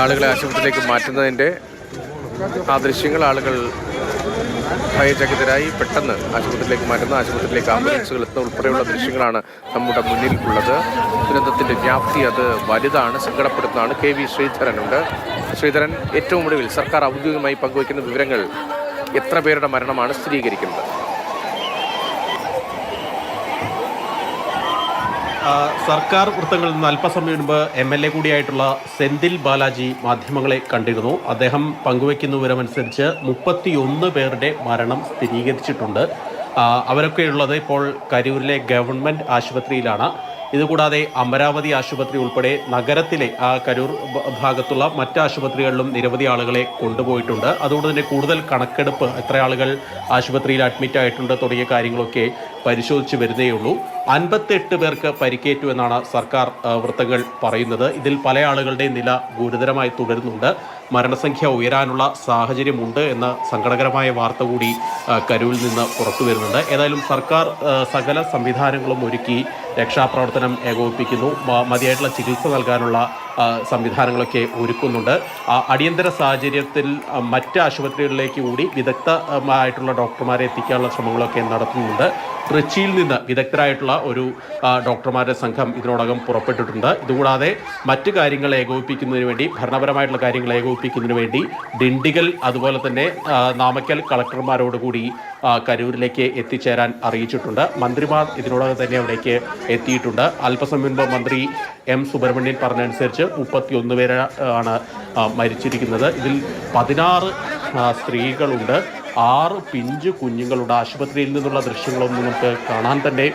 ആളുകളെ ആശുപത്രിയിലേക്ക് മാറ്റുന്നതിന്റെ ആ ദൃശ്യങ്ങൾ ആളുകൾ ഭയചകിതരായി പെട്ടെന്ന് ആശുപത്രിയിലേക്ക് മാറ്റുന്ന ആശുപത്രിയിലേക്ക് ആംബുലൻസുകൾ എത്തുന്ന ഉൾപ്പെടെയുള്ള ദൃശ്യങ്ങളാണ് നമ്മുടെ മുന്നിൽ ഉള്ളത് ദുരന്തത്തിന്റെ വ്യാപ്തി അത് വലുതാണ് സങ്കടപ്പെടുത്തുന്നതാണ്. കെ വി ശ്രീധരനുണ്ട് ശ്രീധരൻ ഏറ്റവും ഒടുവിൽ സർക്കാർ ഔദ്യോഗികമായി പങ്കുവയ്ക്കുന്ന വിവരങ്ങൾ എത്ര പേരുടെ മരണമാണ് സ്ഥിരീകരിക്കുന്നത്? സർക്കാർ വൃത്തങ്ങളിൽ നിന്ന് അല്പസമയം മുൻപ് എം എൽ എ കൂടിയായിട്ടുള്ള സെന്തിൽ ബാലാജി മാധ്യമങ്ങളെ കണ്ടിരുന്നു. അദ്ദേഹം പങ്കുവയ്ക്കുന്ന വിവരമനുസരിച്ച് മുപ്പത്തിയൊന്ന് പേരുടെ മരണം സ്ഥിരീകരിച്ചിട്ടുണ്ട്. അവരൊക്കെയുള്ളത് ഇപ്പോൾ കരൂരിലെ ഗവൺമെന്റ് ആശുപത്രിയിലാണ്. ഇതുകൂടാതെ അമരാവതി ആശുപത്രി ഉൾപ്പെടെ നഗരത്തിലെ ആ കരൂർ ഭാഗത്തുള്ള മറ്റ് ആശുപത്രികളിലും നിരവധി ആളുകളെ കൊണ്ടുപോയിട്ടുണ്ട്. അതുകൊണ്ട് തന്നെ കൂടുതൽ കണക്കെടുപ്പ് എത്ര ആളുകൾ ആശുപത്രിയിൽ അഡ്മിറ്റ് ആയിട്ടുണ്ട് തുടങ്ങിയ കാര്യങ്ങളൊക്കെ പരിശോധിച്ച് വരുന്നേയുള്ളൂ അൻപത്തെട്ട് പേർക്ക് പരിക്കേറ്റു എന്നാണ് സർക്കാർ വൃത്തങ്ങൾ പറയുന്നത്. ഇതിൽ പല ആളുകളുടെ നില ഗുരുതരമായി തുടരുന്നുണ്ട്. മരണസംഖ്യ ഉയരാനുള്ള സാഹചര്യമുണ്ട് എന്ന സങ്കടകരമായ വാർത്ത കൂടി കരൂരിൽ നിന്ന് പുറത്തു വരുന്നുണ്ട് ഏതായാലും സർക്കാർ സകല സംവിധാനങ്ങളും ഒരുക്കി രക്ഷാപ്രവർത്തനം ഏകോപിപ്പിക്കുന്നു. മതിയായിട്ടുള്ള ചികിത്സ നൽകാനുള്ള സംവിധാനങ്ങളൊക്കെ ഒരുക്കുന്നുണ്ട്. അടിയന്തര സാഹചര്യത്തിൽ മറ്റ് ആശുപത്രികളിലേക്ക് കൂടി വിദഗ്ധമായിട്ടുള്ള ഡോക്ടർമാരെ എത്തിക്കാനുള്ള ശ്രമങ്ങളൊക്കെ നടത്തുന്നുണ്ട്. ട്രിച്ചിയിൽ നിന്ന് വിദഗ്ധരായിട്ടുള്ള ഒരു ഡോക്ടർമാരുടെ സംഘം ഇതിനോടകം പുറപ്പെട്ടിട്ടുണ്ട്. ഇതുകൂടാതെ മറ്റ് കാര്യങ്ങൾ ഏകോപിപ്പിക്കുന്നതിന് വേണ്ടി ഭരണപരമായിട്ടുള്ള കാര്യങ്ങൾ ഏകോപിപ്പിക്കുന്നതിന് വേണ്ടി ഡിണ്ടിഗൽ അതുപോലെ തന്നെ നാമക്കൽ കളക്ടർമാരോടുകൂടി കരൂരിലേക്ക് എത്തിച്ചേരാൻ അറിയിച്ചിട്ടുണ്ട്. മന്ത്രിമാർ ഇതിനോടകം തന്നെ അവിടേക്ക് എത്തിയിട്ടുണ്ട്. അല്പസമയം മുൻപ് മന്ത്രി എം സുബ്രഹ്മണ്യൻ പറഞ്ഞനുസരിച്ച് മുപ്പത്തിയൊന്ന് പേര് ആണ് മരിച്ചിരിക്കുന്നത്. ഇതിൽ പതിനാറ് സ്ത്രീകളുണ്ട്. ആറ് പിഞ്ചു കുഞ്ഞുങ്ങളുടെ ആശുപത്രിയിൽ നിന്നുള്ള ദൃശ്യങ്ങളൊന്നും നമുക്ക് കാണാൻ തന്നെ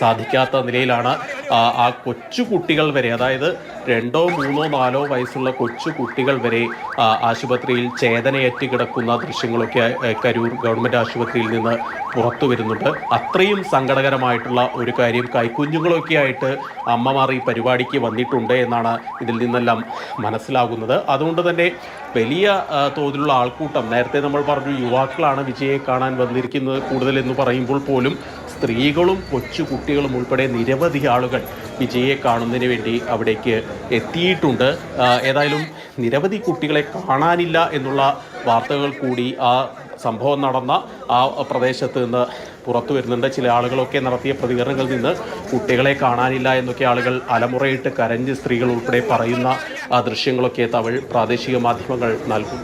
സാധിക്കാത്ത നിലയിലാണ് ആ കൊച്ചു കുട്ടികൾ വരെ. അതായത് രണ്ടോ മൂന്നോ നാലോ വയസ്സുള്ള കൊച്ചു കുട്ടികൾ വരെ ആശുപത്രിയിൽ ചേതനയേറ്റ് കിടക്കുന്ന ദൃശ്യങ്ങളൊക്കെ കരൂർ ഗവൺമെന്റ് ആശുപത്രിയിൽ നിന്ന് പുറത്തു വരുന്നുണ്ട്. അത്രയും സങ്കടകരമായിട്ടുള്ള ഒരു കാര്യം കൈക്കുഞ്ഞുങ്ങളൊക്കെ ആയിട്ട് അമ്മമാർ ഈ പരിപാടിക്ക് വന്നിട്ടുണ്ട് എന്നാണ് ഇതിൽ നിന്നെല്ലാം മനസ്സിലാകുന്നത്. അതുകൊണ്ട് തന്നെ വലിയ തോതിലുള്ള ആൾക്കൂട്ടം നേരത്തെ നമ്മൾ പറഞ്ഞു യുവാക്കളാണ് വിജയെ കാണാൻ വന്നിരിക്കുന്നത് കൂടുതൽ എന്ന് പറയുമ്പോൾ പോലും സ്ത്രീകളും കൊച്ചു കുട്ടികളും ഉൾപ്പെടെ നിരവധി ആളുകൾ വിജയെ കാണുന്നതിന് വേണ്ടി അവിടേക്ക് എത്തിയിട്ടുണ്ട്. ഏതായാലും നിരവധി കുട്ടികളെ കാണാനില്ല എന്നുള്ള വാർത്തകൾ കൂടി ആ സംഭവം നടന്ന ആ പ്രദേശത്ത് നിന്ന് പുറത്തു വരുന്നുണ്ട്. ചില ആളുകളൊക്കെ നടത്തിയ പ്രതികരണങ്ങളിൽ നിന്ന് കുട്ടികളെ കാണാനില്ല എന്നൊക്കെ ആളുകൾ അലമുറയിട്ട് കരഞ്ഞ് സ്ത്രീകൾ ഉൾപ്പെടെ പറയുന്ന ആ ദൃശ്യങ്ങളൊക്കെ തമിഴ് പ്രാദേശിക മാധ്യമങ്ങൾ നൽകും.